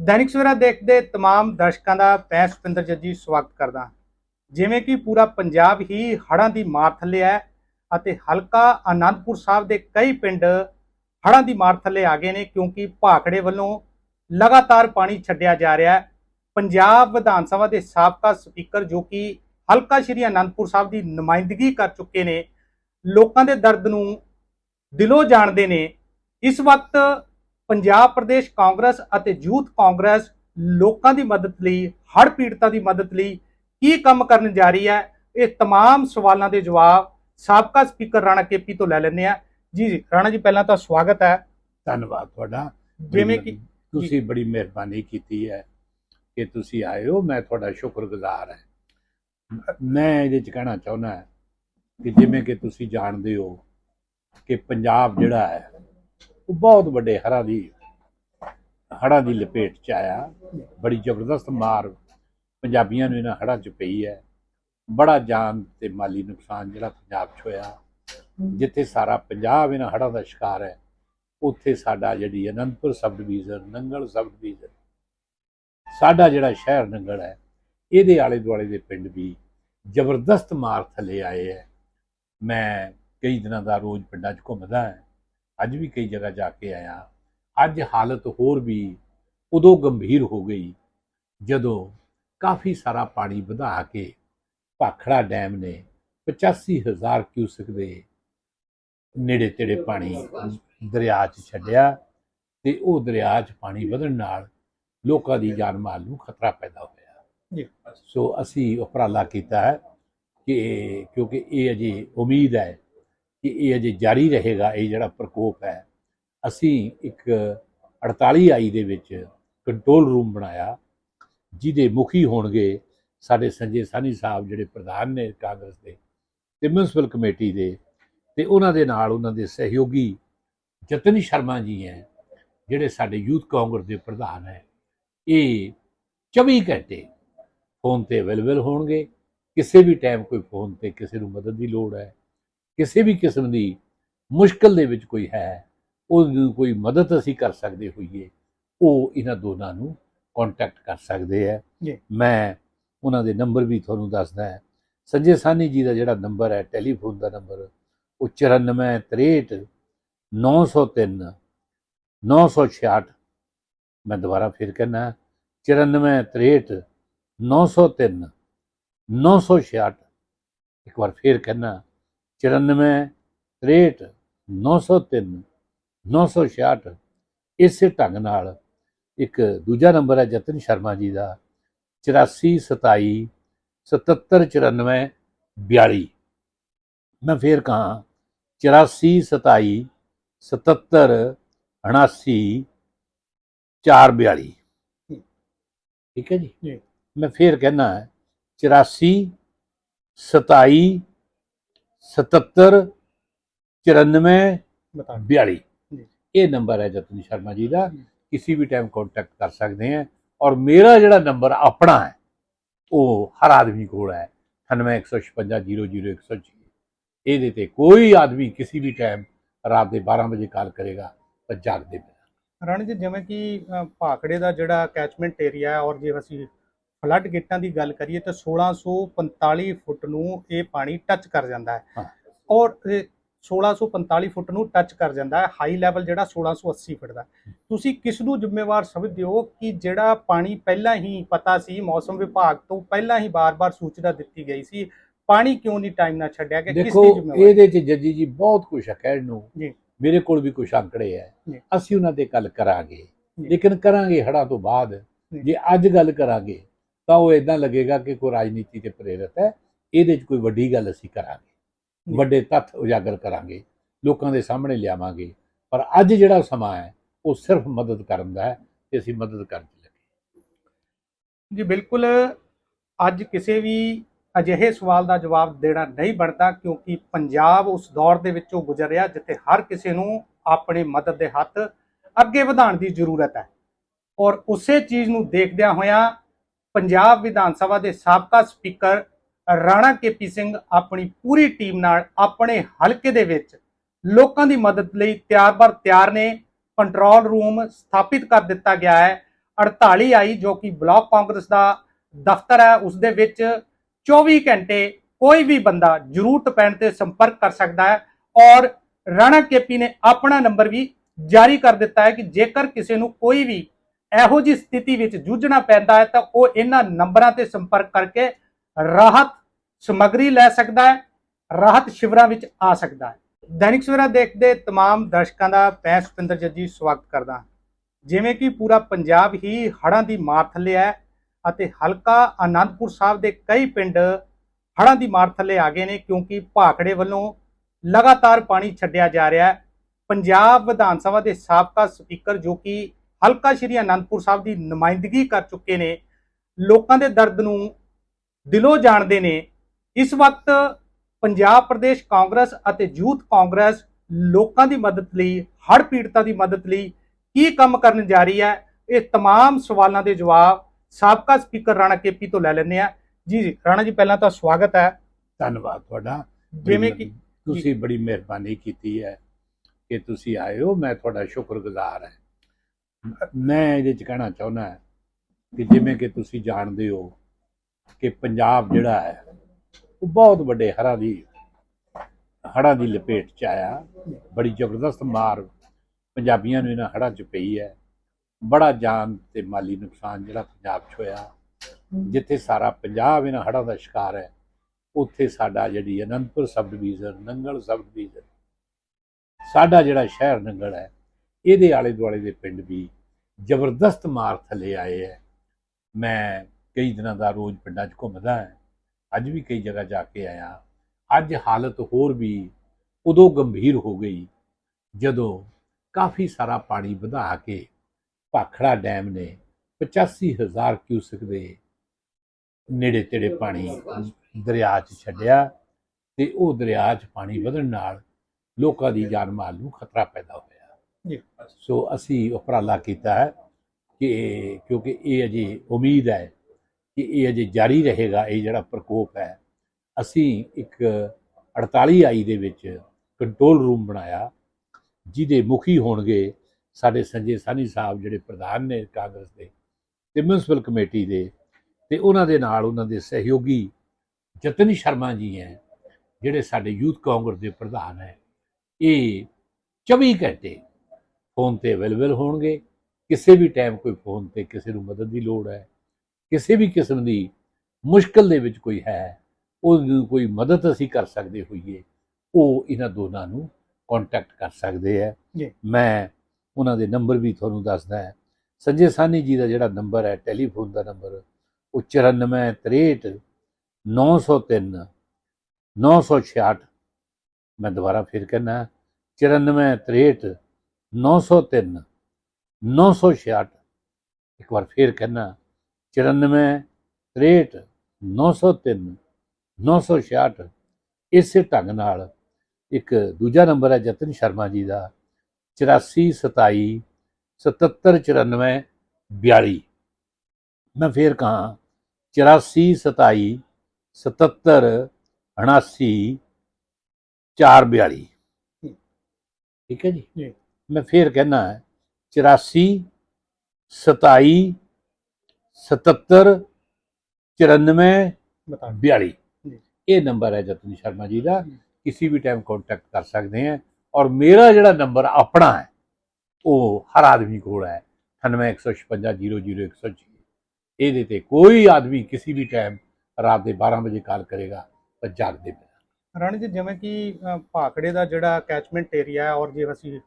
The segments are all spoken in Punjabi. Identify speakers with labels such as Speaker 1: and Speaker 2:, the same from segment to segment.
Speaker 1: ਦੈਨਿਕ ਸਵੇਰਾ ਦੇਖਦੇ तमाम ਦਰਸ਼ਕਾਂ ਦਾ ਮੈਂ ਸੁਪਿੰਦਰ ਜੱਜੀ ਸਵਾਗਤ ਕਰਦਾ ਹਾਂ। ਜਿਵੇਂ ਕਿ ਪੂਰਾ ਪੰਜਾਬ ਹੀ ਹੜ੍ਹਾਂ ਦੀ ਮਾਰ ਥੱਲੇ ਹੈ ਅਤੇ ਹਲਕਾ ਆਨੰਦਪੁਰ ਸਾਹਿਬ ਦੇ ਕਈ ਪਿੰਡ ਹੜ੍ਹਾਂ ਦੀ ਮਾਰ ਥੱਲੇ ਆ ਗਏ ਨੇ ਕਿਉਂਕਿ ਭਾਖੜੇ ਵੱਲੋਂ ਲਗਾਤਾਰ ਪਾਣੀ ਛੱਡਿਆ ਜਾ ਰਿਹਾ ਹੈ ਪੰਜਾਬ ਵਿਧਾਨ ਸਭਾ ਦੇ ਸਾਬਕਾ ਸਪੀਕਰ ਜੋ ਕਿ ਹਲਕਾ ਸ਼੍ਰੀ ਆਨੰਦਪੁਰ ਸਾਹਿਬ ਦੀ ਨੁਮਾਇੰਦਗੀ ਕਰ ਚੁੱਕੇ ਨੇ ਲੋਕਾਂ ਦੇ ਦਰਦ ਨੂੰ ਦਿਲੋਂ ਜਾਣਦੇ ਨੇ ਇਸ ਵਕਤ ਪੰਜਾਬ ਪ੍ਰਦੇਸ਼ ਕਾਂਗਰਸ ਅਤੇ ਯੂਥ ਕਾਂਗਰਸ ਲੋਕਾਂ ਦੀ ਮਦਦ ਲਈ ਹੜ੍ਹ ਪੀੜਤਾਂ ਦੀ ਮਦਦ ਲਈ ਕੀ ਕੰਮ ਕਰਨ ਜਾ ਰਹੀ ਹੈ ਇਹ तमाम ਸਵਾਲਾਂ ਦੇ ਜਵਾਬ ਸਾਬਕਾ ਸਪੀਕਰ ਰਾਣਾ ਕੇਪੀ ਤੋਂ ਲੈ ਲੈਂਦੇ ਆ ਜੀ ਜੀ ਰਾਣਾ ਜੀ ਪਹਿਲਾਂ ਤਾਂ ਸਵਾਗਤ ਹੈ
Speaker 2: ਧੰਨਵਾਦ ਤੁਹਾਡਾ
Speaker 1: ਜਿਵੇਂ ਕਿ
Speaker 2: ਤੁਸੀਂ ਬੜੀ ਮਿਹਰਬਾਨੀ ਕੀਤੀ ਹੈ ਕਿ ਤੁਸੀਂ ਆਏ ਹੋ ਮੈਂ ਤੁਹਾਡਾ ਸ਼ੁਕਰਗੁਜ਼ਾਰ ਹਾਂ ਮੈਂ ਇਹਦੇ ਚ ਕਹਿਣਾ ਚਾਹੁੰਦਾ ਕਿ ਜਿਵੇਂ ਕਿ ਤੁਸੀਂ ਜਾਣਦੇ ਹੋ ਕਿ ਪੰਜਾਬ ਜਿਹੜਾ ਹੈ ਉਹ ਬਹੁਤ ਵੱਡੇ ਹੜ੍ਹਾਂ ਦੀ ਹੜ੍ਹਾਂ ਦੀ ਲਪੇਟ ਚ ਆਇਆ। ਬੜੀ ਜ਼ਬਰਦਸਤ ਮਾਰ ਪੰਜਾਬੀਆਂ ਨੂੰ ਇਹਨਾਂ ਹੜ੍ਹਾਂ ਚ ਪਈ ਹੈ। ਬੜਾ ਜਾਨ ਤੇ ਮਾਲੀ ਨੁਕਸਾਨ ਜਿਹੜਾ ਪੰਜਾਬ 'ਚ ਹੋਇਆ। ਜਿੱਥੇ ਸਾਰਾ ਪੰਜਾਬ ਇਹਨਾਂ ਹੜ੍ਹਾਂ ਦਾ ਸ਼ਿਕਾਰ ਹੈ, ਉੱਥੇ ਸਾਡਾ ਜਿਹੜੀ Anandpur subdivision Nangal subdivision ਸਾਡਾ ਜਿਹੜਾ ਸ਼ਹਿਰ ਨੰਗਲ ਹੈ, ਇਹਦੇ ਆਲੇ ਦੁਆਲੇ ਦੇ ਪਿੰਡ ਵੀ ਜ਼ਬਰਦਸਤ ਮਾਰ ਥੱਲੇ ਆਏ ਹੈ। ਮੈਂ ਕਈ ਦਿਨਾਂ ਦਾ ਰੋਜ਼ ਪਿੰਡਾਂ 'ਚ ਘੁੰਮਦਾ ਹਾਂ। ਅੱਜ ਵੀ ਕਈ ਜਗ੍ਹਾ ਜਾ ਕੇ ਆਇਆ। ਅੱਜ ਹਾਲਤ ਹੋਰ ਵੀ ਉਦੋਂ ਗੰਭੀਰ ਹੋ ਗਈ ਜਦੋਂ ਕਾਫੀ ਸਾਰਾ ਪਾਣੀ ਵਧਾ ਕੇ ਭਾਖੜਾ ਡੈਮ ਨੇ 85000 ਕਿਊਸਕ ਦੇ ਨੇੜੇ ਤੇੜੇ ਪਾਣੀ ਦਰਿਆ 'ਚ ਛੱਡਿਆ ਤੇ ਉਹ ਦਰਿਆ 'ਚ ਪਾਣੀ ਵਧਣ ਨਾਲ ਲੋਕਾਂ ਦੀ ਜਾਨ ਮਾਲ ਨੂੰ ਖਤਰਾ ਪੈਦਾ ਹੋਇਆ। ਸੋ ਅਸੀਂ ਉਪਰਾਲਾ ਕੀਤਾ ਹੈ ਕਿ ਕਿਉਂਕਿ ਇਹ ਅਜੇ ਉਮੀਦ ਹੈ ਕਿ ਇਹ ਅਜੇ ਜਾਰੀ ਰਹੇਗਾ, ਇਹ ਜਿਹੜਾ ਪ੍ਰਕੋਪ ਹੈ। ਅਸੀਂ ਇੱਕ 48 ਆਈ ਦੇ ਵਿੱਚ ਕੰਟਰੋਲ ਰੂਮ ਬਣਾਇਆ, ਜਿਹਦੇ ਮੁਖੀ ਹੋਣਗੇ ਸਾਡੇ ਸੰਜੇ ਸਾਨੀ ਸਾਹਿਬ ਜਿਹੜੇ ਪ੍ਰਧਾਨ ਨੇ ਕਾਂਗਰਸ ਦੇ ਤੇ ਮਿਊਨਿਸਪਲ ਕਮੇਟੀ ਦੇ ਤੇ ਉਹਨਾਂ ਦੇ ਨਾਲ ਉਹਨਾਂ ਦੇ ਸਹਿਯੋਗੀ ਜਤਨ ਸ਼ਰਮਾ ਜੀ ਹੈ, ਜਿਹੜੇ ਸਾਡੇ ਯੂਥ ਕਾਂਗਰਸ ਦੇ ਪ੍ਰਧਾਨ ਹੈ। ਇਹ 24 ਘੰਟੇ ਫੋਨ ਤੇ ਅਵੇਲੇਬਲ ਹੋਣਗੇ, ਕਿਸੇ ਵੀ ਟਾਈਮ ਕੋਈ ਫੋਨ ਤੇ ਕਿਸੇ ਨੂੰ ਮਦਦ ਦੀ ਲੋੜ ਹੈ। ਕਿਸੇ ਵੀ ਕਿਸਮ ਦੀ ਮੁਸ਼ਕਲ ਦੇ ਵਿੱਚ ਕੋਈ ਹੈ ਉਹ ਕੋਈ ਮਦਦ ਅਸੀਂ ਕਰ ਸਕਦੇ ਹੋਈਏ ਉਹ ਇਹਨਾਂ ਦੋਨਾਂ ਨੂੰ ਕੰਟੈਕਟ ਕਰ ਸਕਦੇ ਹੈ।
Speaker 1: ਜੀ।
Speaker 2: ਮੈਂ ਉਹਨਾਂ ਦੇ ਨੰਬਰ ਵੀ ਤੁਹਾਨੂੰ ਦੱਸਦਾ ਹੈ। ਸੰਜੇ ਸਾਨੀ ਜੀ ਦਾ ਜਿਹੜਾ ਨੰਬਰ ਹੈ ਟੈਲੀਫੋਨ ਦਾ ਨੰਬਰ ਉਹ 9463 903 966 ਮੈਂ ਦੁਬਾਰਾ ਫਿਰ ਕਹਿਣਾ 9463 903 966 ਇੱਕ ਵਾਰ ਫਿਰ ਕਹਿਣਾ 94 63 903 966 ਇਸੇ ਢੰਗ ਨਾਲ ਇੱਕ ਦੂਜਾ ਨੰਬਰ ਹੈ ਜਤਨ ਸ਼ਰਮਾ ਜੀ ਦਾ 84 27 77 94 42 ਮੈਂ ਫੇਰ ਕਹਾਂ 84 27 77 79 442 ਠੀਕ ਹੈ ਜੀ। ਮੈਂ ਫੇਰ ਕਹਿਣਾ ਹੈ 84 27 77 94
Speaker 1: ਬਤਾ
Speaker 2: 42
Speaker 1: ਜੀ।
Speaker 2: ਇਹ ਨੰਬਰ ਹੈ ਜਤਨ ਸ਼ਰਮਾ ਜੀ ਦਾ। ਕਿਸੇ ਵੀ ਟਾਈਮ ਕੰਟੈਕਟ ਕਰ ਸਕਦੇ ਆ ਔਰ ਮੇਰਾ ਜਿਹੜਾ ਨੰਬਰ ਆਪਣਾ ਹੈ ਉਹ ਹਰ ਆਦਮੀ ਕੋਲ ਹੈ। 9815500106 ਇਹਦੇ ਤੇ ਕੋਈ ਆਦਮੀ ਕਿਸੇ ਵੀ ਟਾਈਮ ਰਾਤ ਦੇ 12 ਵਜੇ ਕਾਲ ਕਰੇਗਾ ਤਾਂ ਜਾਗਦੇ ਪਏ
Speaker 1: ਰਾਣਾ ਜੀ ਜਿਵੇਂ ਕਿ ਭਾਖੜੇ ਦਾ ਜਿਹੜਾ ਕੈਚਮੈਂਟ ਏਰੀਆ ਹੈ ਔਰ ਜੇ ਅਸੀਂ ਫਲੱਡ ਗੇਟਾਂ ਦੀ ਗੱਲ ਕਰੀਏ ਤਾਂ 1645 ਫੁੱਟ ਨੂੰ ਇਹ ਪਾਣੀ ਟੱਚ ਕਰ ਜਾਂਦਾ
Speaker 2: ਹਾਂ।
Speaker 1: ਔਰ ਇਹ 1645 ਫੁੱਟ ਨੂੰ ਟੱਚ ਕਰ ਜਾਂਦਾ ਹੈ ਹਾਈ ਲੈਵਲ ਜਿਹੜਾ 1680 ਫੁੱਟ ਦਾ ਤੁਸੀਂ ਕਿਸ ਨੂੰ ਜ਼ਿੰਮੇਵਾਰ ਸਮਝਦੇ ਹੋ ਕਿ ਜਿਹੜਾ ਪਾਣੀ ਪਹਿਲਾਂ ਹੀ ਪਤਾ ਸੀ ਮੌਸਮ ਵਿਭਾਗ ਤੋਂ ਪਹਿਲਾਂ ਹੀ ਬਾਰ-ਬਾਰ ਸੂਚਨਾ ਦਿੱਤੀ ਗਈ ਸੀ ਪਾਣੀ ਕਿਉਂ ਨਹੀਂ ਟਾਈਮ ਨਾਲ ਛੱਡਿਆ ਗਿਆ ਕਿਸ ਦੀ ਜ਼ਿੰਮੇਵਾਰੀ
Speaker 2: ਇਹਦੇ ਚ ਜੱਜੀ ਜੀ ਬਹੁਤ ਕੁਝ ਹੈ ਕਹਿਣ ਨੂੰ
Speaker 1: ਜੀ।
Speaker 2: ਮੇਰੇ ਕੋਲ ਵੀ ਕੁਝ ਅੰਕੜੇ ਹੈ। ਅਸੀਂ ਉਹਨਾਂ ਤੇ ਗੱਲ ਕਰਾਂਗੇ। ਲੇਕਿਨ ਕਰਾਂਗੇ ਹੜਾਂ ਤੋਂ ਬਾਅਦ।
Speaker 1: ਜੇ
Speaker 2: ਅੱਜ ਗੱਲ ਕਰਾਂਗੇ ਤਾਂ ਉਹ ਇਦਾਂ ਲੱਗੇਗਾ ਕਿ ਕੋਈ ਰਾਜਨੀਤੀ ਤੇ ਪ੍ਰੇਰਿਤ ਹੈ ਇਹਦੇ 'ਚ ਕੋਈ ਵੱਡੀ ਗੱਲ ਅਸੀਂ ਕਰਾਂਗੇ। ਵੱਡੇ ਤੱਥ ਉਜਾਗਰ ਕਰਾਂਗੇ ਲੋਕਾਂ ਦੇ ਸਾਹਮਣੇ ਲਿਆਵਾਂਗੇ ਪਰ ਅੱਜ ਜਿਹੜਾ ਸਮਾਂ ਹੈ ਉਹ ਸਿਰਫ ਮਦਦ ਕਰਨ ਦਾ ਹੈ ਤੇ ਅਸੀਂ ਮਦਦ ਕਰਨ ਲੱਗੇ।
Speaker 1: ਜੀ ਬਿਲਕੁਲ ਅੱਜ ਕਿਸੇ ਵੀ ਅਜਿਹੇ ਸਵਾਲ ਦਾ ਜਵਾਬ ਦੇਣਾ ਨਹੀਂ ਬਣਦਾ ਕਿਉਂਕਿ ਪੰਜਾਬ ਉਸ ਦੌਰ ਦੇ ਵਿੱਚੋਂ ਗੁਜ਼ਰ ਰਿਹਾ ਜਿੱਥੇ ਹਰ ਕਿਸੇ ਨੂੰ ਆਪਣੀ ਮਦਦ ਦੇ ਹੱਥ ਅੱਗੇ ਵਧਾਉਣ ਦੀ ਜ਼ਰੂਰਤ ਹੈ। ਔਰ ਉਸੇ ਚੀਜ਼ ਨੂੰ ਦੇਖਦਿਆਂ ਹੋਇਆਂ ਪੰਜਾਬ ਵਿਧਾਨ ਸਭਾ ਦੇ ਸਾਬਕਾ ਸਪੀਕਰ ਰਾਣਾ ਕੇਪੀ ਸਿੰਘ ਆਪਣੀ ਪੂਰੀ ਟੀਮ ਨਾਲ ਆਪਣੇ ਹਲਕੇ ਦੇ ਵਿੱਚ ਲੋਕਾਂ ਦੀ ਮਦਦ ਲਈ ਤਿਆਰ ਬਰ ਤਿਆਰ ਨੇ। ਕੰਟਰੋਲ ਰੂਮ ਸਥਾਪਿਤ ਕਰ ਦਿੱਤਾ ਗਿਆ ਹੈ। 48 ਆਈ ਜੋ ਕਿ ਬਲਾਕ ਕਾਂਗਰਸ ਦਾ ਦਫ਼ਤਰ ਹੈ। ਉਸ ਦੇ ਵਿੱਚ 24 ਘੰਟੇ ਕੋਈ ਵੀ ਬੰਦਾ ਜ਼ਰੂਰਤ ਪੈਣ ਤੇ ਸੰਪਰਕ ਕਰ ਸਕਦਾ ਹੈ ਔਰ ਰਾਣਾ ਕੇਪੀ ਨੇ ਆਪਣਾ ਨੰਬਰ ਵੀ ਜਾਰੀ ਕਰ ਦਿੱਤਾ ਹੈ ਕਿ ਜੇਕਰ ਕਿਸੇ ਨੂੰ ਕੋਈ ਵੀ ਇਹੋ ਜਿਹੀ ਸਥਿਤੀ ਵਿੱਚ ਜੂਝਣਾ ਪੈਂਦਾ ਹੈ ਤਾਂ ਉਹ ਇਹਨਾਂ ਨੰਬਰਾਂ ਤੇ ਸੰਪਰਕ ਕਰਕੇ ਰਾਹਤ ਸਮੱਗਰੀ ਲੈ ਸਕਦਾ ਹੈ ਰਾਹਤ ਸ਼ਿਵਰਾਂ ਵਿੱਚ ਆ ਸਕਦਾ ਹੈ ਦੈਨਿਕ ਸਵੇਰਾ ਦੇਖਦੇ तमाम ਦਰਸ਼ਕਾਂ ਦਾ ਮੈਂ ਸੁਪਿੰਦਰ ਜੱਜੀ ਸਵਾਗਤ ਕਰਦਾ ਹਾਂ। ਜਿਵੇਂ ਕਿ ਪੂਰਾ ਪੰਜਾਬ ਹੀ ਹੜ੍ਹਾਂ ਦੀ ਮਾਰ ਥੱਲੇ ਹੈ ਅਤੇ ਹਲਕਾ ਆਨੰਦਪੁਰ ਸਾਹਿਬ ਦੇ ਕਈ ਪਿੰਡ ਹੜ੍ਹਾਂ ਦੀ ਮਾਰ ਥੱਲੇ ਆ ਗਏ ਨੇ ਕਿਉਂਕਿ ਭਾਖੜੇ ਵੱਲੋਂ ਲਗਾਤਾਰ ਪਾਣੀ ਛੱਡਿਆ ਜਾ ਰਿਹਾ ਹੈ ਪੰਜਾਬ ਵਿਧਾਨ ਸਭਾ ਦੇ ਸਾਬਕਾ ਸਪੀਕਰ ਜੋ ਕਿ ਹਲਕਾ ਸ਼੍ਰੀ ਆਨੰਦਪੁਰ ਸਾਹਿਬ ਦੀ ਨੁਮਾਇੰਦਗੀ ਕਰ ਚੁੱਕੇ ਨੇ ਲੋਕਾਂ ਦੇ ਦਰਦ ਨੂੰ ਦਿਲੋਂ ਜਾਣਦੇ ਨੇ ਇਸ ਵਕਤ ਪੰਜਾਬ ਪ੍ਰਦੇਸ਼ ਕਾਂਗਰਸ ਅਤੇ ਯੂਥ ਕਾਂਗਰਸ ਲੋਕਾਂ ਦੀ ਮਦਦ ਲਈ ਹੜ੍ਹ ਪੀੜਤਾਂ ਦੀ ਮਦਦ ਲਈ ਕੀ ਕੰਮ ਕਰਨ ਜਾ ਰਹੀ ਹੈ ਇਹ तमाम ਸਵਾਲਾਂ ਦੇ ਜਵਾਬ ਸਾਬਕਾ ਸਪੀਕਰ ਰਾਣਾ ਕੇਪੀ ਤੋਂ ਲੈ ਲੈਂਦੇ ਆ ਜੀ ਜੀ ਰਾਣਾ ਜੀ ਪਹਿਲਾਂ ਤਾਂ ਸਵਾਗਤ ਹੈ
Speaker 2: ਧੰਨਵਾਦ ਤੁਹਾਡਾ
Speaker 1: ਜਿਵੇਂ ਕਿ
Speaker 2: ਤੁਸੀਂ ਬੜੀ ਮਿਹਰਬਾਨੀ ਕੀਤੀ ਹੈ ਕਿ ਤੁਸੀਂ ਆਏ ਹੋ ਮੈਂ ਤੁਹਾਡਾ ਸ਼ੁਕਰਗੁਜ਼ਾਰ ਹਾਂ ਮੈਂ ਇਹਦੇ ਚ ਕਹਿਣਾ ਚਾਹੁੰਦਾ ਕਿ ਜਿਵੇਂ ਕਿ ਤੁਸੀਂ ਜਾਣਦੇ ਹੋ ਕਿ ਪੰਜਾਬ ਜਿਹੜਾ ਹੈ, ਉਹ ਬਹੁਤ ਵੱਡੇ ਹੜ੍ਹਾਂ ਦੀ ਹੜ੍ਹਾਂ ਦੀ ਲਪੇਟ ਚ ਆਇਆ। ਬੜੀ ਜ਼ਬਰਦਸਤ ਮਾਰ ਪੰਜਾਬੀਆਂ ਨੂੰ ਇਹਨਾਂ ਹੜ੍ਹਾਂ ਚ ਪਈ ਹੈ। ਬੜਾ ਜਾਨ ਤੇ ਮਾਲੀ ਨੁਕਸਾਨ ਜਿਹੜਾ ਪੰਜਾਬ 'ਚ ਹੋਇਆ। ਜਿੱਥੇ ਸਾਰਾ ਪੰਜਾਬ ਇਹਨਾਂ ਹੜ੍ਹਾਂ ਦਾ ਸ਼ਿਕਾਰ ਹੈ, ਉੱਥੇ ਸਾਡਾ ਜਿਹੜੀ Anandpur subdivision, Nangal subdivision, ਸਾਡਾ ਜਿਹੜਾ ਸ਼ਹਿਰ ਨੰਗਲ ਹੈ ਇਹਦੇ ਆਲੇ ਦੁਆਲੇ ਦੇ ਪਿੰਡ ਵੀ ਜ਼ਬਰਦਸਤ ਮਾਰ ਥੱਲੇ ਆਏ ਹੈ ਮੈਂ ਕਈ ਦਿਨਾਂ ਦਾ ਰੋਜ਼ ਪਿੰਡਾਂ 'ਚ ਘੁੰਮਦਾ ਹਾਂ ਅੱਜ ਵੀ ਕਈ ਜਗ੍ਹਾ ਜਾ ਕੇ ਆਇਆ। ਅੱਜ ਹਾਲਤ ਹੋਰ ਵੀ ਉਦੋਂ ਗੰਭੀਰ ਹੋ ਗਈ ਜਦੋਂ ਕਾਫੀ ਸਾਰਾ ਪਾਣੀ ਵਧਾ ਕੇ ਭਾਖੜਾ ਡੈਮ ਨੇ 85000 ਕਿਊਸਕ ਦੇ ਨੇੜੇ ਤੇੜੇ ਪਾਣੀ ਦਰਿਆ 'ਚ ਛੱਡਿਆ ਤੇ ਉਹ ਦਰਿਆ 'ਚ ਪਾਣੀ ਵਧਣ ਨਾਲ ਲੋਕਾਂ ਦੀ ਜਾਨ ਮਾਲ ਨੂੰ ਖਤਰਾ ਪੈਦਾ ਹੋਇਆ। ਸੋ ਅਸੀਂ ਉਪਰਾਲਾ ਕੀਤਾ ਹੈ ਕਿ ਕਿਉਂਕਿ ਇਹ ਅਜੇ ਉਮੀਦ ਹੈ ਕਿ ਇਹ ਅਜੇ ਜਾਰੀ ਰਹੇਗਾ, ਇਹ ਜਿਹੜਾ ਪ੍ਰਕੋਪ ਹੈ। ਅਸੀਂ ਇੱਕ 48 ਆਈ ਦੇ ਵਿੱਚ ਕੰਟਰੋਲ ਰੂਮ ਬਣਾਇਆ, ਜਿਹਦੇ ਮੁਖੀ ਹੋਣਗੇ ਸਾਡੇ ਸੰਜੇ ਸਾਨੀ ਸਾਹਿਬ ਜਿਹੜੇ ਪ੍ਰਧਾਨ ਨੇ ਕਾਂਗਰਸ ਦੇ ਤੇ ਮਿਊਨਿਸਪਲ ਕਮੇਟੀ ਦੇ ਤੇ ਉਹਨਾਂ ਦੇ ਨਾਲ ਉਹਨਾਂ ਦੇ ਸਹਿਯੋਗੀ ਜਤਨ ਸ਼ਰਮਾ ਜੀ ਹੈ, ਜਿਹੜੇ ਸਾਡੇ ਯੂਥ ਕਾਂਗਰਸ ਦੇ ਪ੍ਰਧਾਨ ਹੈ। ਇਹ 24 ਘੰਟੇ ਫੋਨ ਤੇ ਅਵੇਲੇਬਲ ਹੋਣਗੇ। ਕਿਸੇ ਵੀ ਟਾਈਮ ਕੋਈ ਫੋਨ ਤੇ ਕਿਸੇ ਨੂੰ ਮਦਦ ਦੀ ਲੋੜ ਹੈ ਕਿਸੇ ਵੀ ਕਿਸਮ ਦੀ ਮੁਸ਼ਕਲ ਦੇ ਵਿੱਚ ਕੋਈ ਹੈ ਉਹ ਕੋਈ ਮਦਦ ਅਸੀਂ ਕਰ ਸਕਦੇ ਹੋਈਏ ਉਹ ਇਹਨਾਂ ਦੋਨਾਂ ਨੂੰ ਕੰਟੈਕਟ ਕਰ ਸਕਦੇ ਹੈ।
Speaker 1: ਜੀ।
Speaker 2: ਮੈਂ ਉਹਨਾਂ ਦੇ ਨੰਬਰ ਵੀ ਤੁਹਾਨੂੰ ਦੱਸਦਾ ਹੈ। ਸੰਜੇ ਸਾਨੀ ਜੀ ਦਾ ਜਿਹੜਾ ਨੰਬਰ ਹੈ ਟੈਲੀਫੋਨ ਦਾ ਨੰਬਰ ਉਹ 9463 903 966 ਮੈਂ ਦੁਬਾਰਾ ਫਿਰ ਕਹਿਣਾ 9463 903 966 ਇੱਕ ਵਾਰ ਫਿਰ ਕਹਿਣਾ 94 63 903 966 ਇਸੇ ਢੰਗ ਨਾਲ ਇੱਕ ਦੂਜਾ ਨੰਬਰ ਹੈ ਜਤਨ ਸ਼ਰਮਾ ਜੀ ਦਾ 84 27 77 94 42 ਮੈਂ ਫੇਰ ਕਹਾਂ 84 27 77 79 442 ਠੀਕ ਹੈ ਜੀ। ਮੈਂ ਫੇਰ ਕਹਿਣਾ ਹੈ 84 27 77 94
Speaker 1: ਬਤਾ
Speaker 2: 42
Speaker 1: ਜੀ।
Speaker 2: ਇਹ ਨੰਬਰ ਹੈ ਜਤਨ ਸ਼ਰਮਾ ਜੀ ਦਾ। ਕਿਸੇ ਵੀ ਟਾਈਮ ਕੰਟੈਕਟ ਕਰ ਸਕਦੇ हैं ਔਰ ਮੇਰਾ ਜਿਹੜਾ ਨੰਬਰ ਆਪਣਾ ਹੈ ਉਹ ਹਰ ਆਦਮੀ ਕੋਲ ਹੈ। 9815500106 ਇਹਦੇ ਤੇ ਕੋਈ ਆਦਮੀ ਕਿਸੇ ਵੀ ਟਾਈਮ ਰਾਤ ਦੇ 12 ਵਜੇ ਕਾਲ ਕਰੇਗਾ ਤਾਂ ਜਾਗਦੇ ਪਏ
Speaker 1: ਰਾਣੀ ਜੀ ਜਿਵੇਂ ਕਿ ਭਾਖੜੇ ਦਾ ਜਿਹੜਾ ਕੈਚਮੈਂਟ ਏਰੀਆ ਹੈ ਔਰ ਜੇ ਅਸੀਂ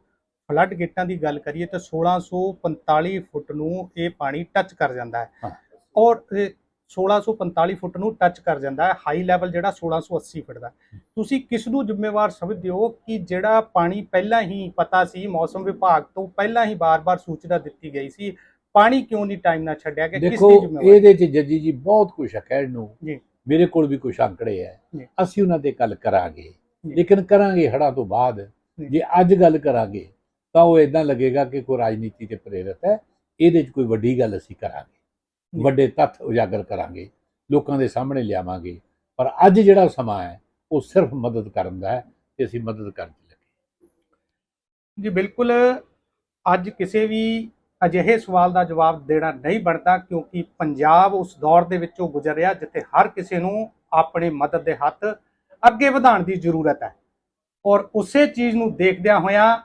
Speaker 1: ਫਲੱਡ ਗੇਟਾਂ ਦੀ ਗੱਲ ਕਰੀਏ ਤਾਂ 1645 ਫੁੱਟ ਨੂੰ ਇਹ ਪਾਣੀ ਟੱਚ ਕਰ ਜਾਂਦਾ
Speaker 2: ਹਾਂ।
Speaker 1: ਔਰ ਇਹ 1645 ਫੁੱਟ ਨੂੰ ਟੱਚ ਕਰ ਜਾਂਦਾ ਹੈ ਹਾਈ ਲੈਵਲ ਜਿਹੜਾ 1680 ਫੁੱਟ ਦਾ ਤੁਸੀਂ ਕਿਸ ਨੂੰ ਜ਼ਿੰਮੇਵਾਰ ਸਮਝਦੇ ਹੋ ਕਿ ਜਿਹੜਾ ਪਾਣੀ ਪਹਿਲਾਂ ਹੀ ਪਤਾ ਸੀ ਮੌਸਮ ਵਿਭਾਗ ਤੋਂ ਪਹਿਲਾਂ ਹੀ ਬਾਰ-ਬਾਰ ਸੂਚਨਾ ਦਿੱਤੀ ਗਈ ਸੀ ਪਾਣੀ ਕਿਉਂ ਨਹੀਂ ਟਾਈਮ ਨਾਲ ਛੱਡਿਆ ਗਿਆ ਕਿਸ ਦੀ ਜ਼ਿੰਮੇਵਾਰੀ
Speaker 2: ਇਹਦੇ ਚ ਜੱਜੀ ਜੀ ਬਹੁਤ ਕੁਝ ਹੈ ਕਹਿਣ ਨੂੰ
Speaker 1: ਜੀ।
Speaker 2: ਮੇਰੇ ਕੋਲ ਵੀ ਕੁਝ ਅੰਕੜੇ ਹੈ। ਅਸੀਂ ਉਹਨਾਂ ਤੇ ਗੱਲ ਕਰਾਂਗੇ। ਲੇਕਿਨ ਕਰਾਂਗੇ ਹੜਾਂ ਤੋਂ ਬਾਅਦ।
Speaker 1: ਜੇ
Speaker 2: ਅੱਜ ਗੱਲ ਕਰਾਂਗੇ ਤਾਂ ਉਹ ਇਦਾਂ ਲੱਗੇਗਾ ਕਿ ਕੋਈ ਰਾਜਨੀਤੀ ਤੇ ਪ੍ਰੇਰਿਤ ਹੈ ਇਹਦੇ 'ਚ ਕੋਈ ਵੱਡੀ ਗੱਲ ਅਸੀਂ ਕਰਾਂਗੇ। ਵੱਡੇ ਤੱਥ ਉਜਾਗਰ ਕਰਾਂਗੇ ਲੋਕਾਂ ਦੇ ਸਾਹਮਣੇ ਲਿਆਵਾਂਗੇ ਪਰ ਅੱਜ ਜਿਹੜਾ ਸਮਾਂ ਹੈ ਉਹ ਸਿਰਫ ਮਦਦ ਕਰਨ ਦਾ ਹੈ ਤੇ ਅਸੀਂ ਮਦਦ ਕਰਨ ਚ ਲੱਗੇ।
Speaker 1: ਜੀ ਬਿਲਕੁਲ ਅੱਜ ਕਿਸੇ ਵੀ ਅਜਿਹੇ ਸਵਾਲ ਦਾ ਜਵਾਬ ਦੇਣਾ ਨਹੀਂ ਬਣਦਾ ਕਿਉਂਕਿ ਪੰਜਾਬ ਉਸ ਦੌਰ ਦੇ ਵਿੱਚੋਂ ਗੁਜ਼ਰ ਰਿਹਾ ਜਿੱਥੇ ਹਰ ਕਿਸੇ ਨੂੰ ਆਪਣੀ ਮਦਦ ਦੇ ਹੱਥ ਅੱਗੇ ਵਧਾਉਣ ਦੀ ਜ਼ਰੂਰਤ ਹੈ। ਔਰ ਉਸੇ ਚੀਜ਼ ਨੂੰ ਦੇਖਦਿਆਂ ਹੋਇਆਂ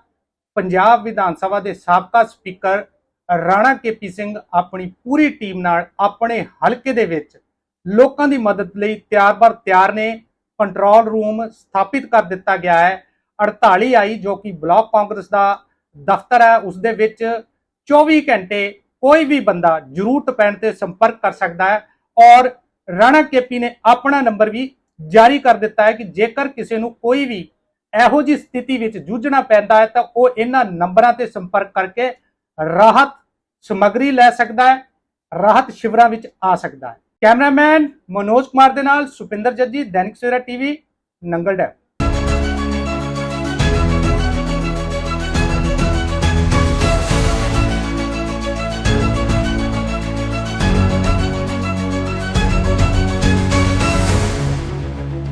Speaker 1: ਪੰਜਾਬ ਵਿਧਾਨ ਸਭਾ ਦੇ ਸਾਬਕਾ ਸਪੀਕਰ ਰਾਣਾ ਕੇਪੀ ਸਿੰਘ ਆਪਣੀ ਪੂਰੀ ਟੀਮ ਨਾਲ ਆਪਣੇ ਹਲਕੇ ਦੇ ਵਿੱਚ ਲੋਕਾਂ ਦੀ ਮਦਦ ਲਈ ਤਿਆਰ-ਬਰ ਤਿਆਰ ਨੇ। ਕੰਟਰੋਲ ਰੂਮ ਸਥਾਪਿਤ ਕਰ ਦਿੱਤਾ ਗਿਆ ਹੈ। 48 ਆਈ ਜੋ ਕਿ ਬਲਾਕ ਕਾਂਗਰਸ ਦਾ ਦਫ਼ਤਰ ਹੈ। ਉਸ ਦੇ ਵਿੱਚ 24 ਘੰਟੇ ਕੋਈ ਵੀ ਬੰਦਾ ਜ਼ਰੂਰਤ ਪੈਣ ਤੇ ਸੰਪਰਕ ਕਰ ਸਕਦਾ ਹੈ ਔਰ ਰਾਣਾ ਕੇਪੀ ਨੇ ਆਪਣਾ ਨੰਬਰ ਵੀ ਜਾਰੀ ਕਰ ਦਿੱਤਾ ਹੈ ਕਿ ਜੇਕਰ ਕਿਸੇ ਨੂੰ ਕੋਈ ਵੀ ਇਹੋ ਜਿਹੀ ਸਥਿਤੀ ਵਿੱਚ ਜੂਝਣਾ ਪੈਂਦਾ ਹੈ ਤਾਂ ਉਹ ਇਹਨਾਂ ਨੰਬਰਾਂ ਤੇ ਸੰਪਰਕ ਕਰਕੇ ਰਾਹਤ ਸਮੱਗਰੀ ਲੈ ਸਕਦਾ ਹੈ, ਰਾਹਤ ਸ਼ਿਵਰਾਂ ਵਿੱਚ ਆ ਸਕਦਾ ਹੈ। ਕੈਮਰਾਮੈਨ ਮਨੋਜ ਕੁਮਾਰ ਦੇ ਨਾਲ ਸੁਪਿੰਦਰ ਜੱਜੀ, ਦੈਨਿਕ ਸਵੇਰਾ ਟੀਵੀ, ਨੰਗਲ ਡੈਮ।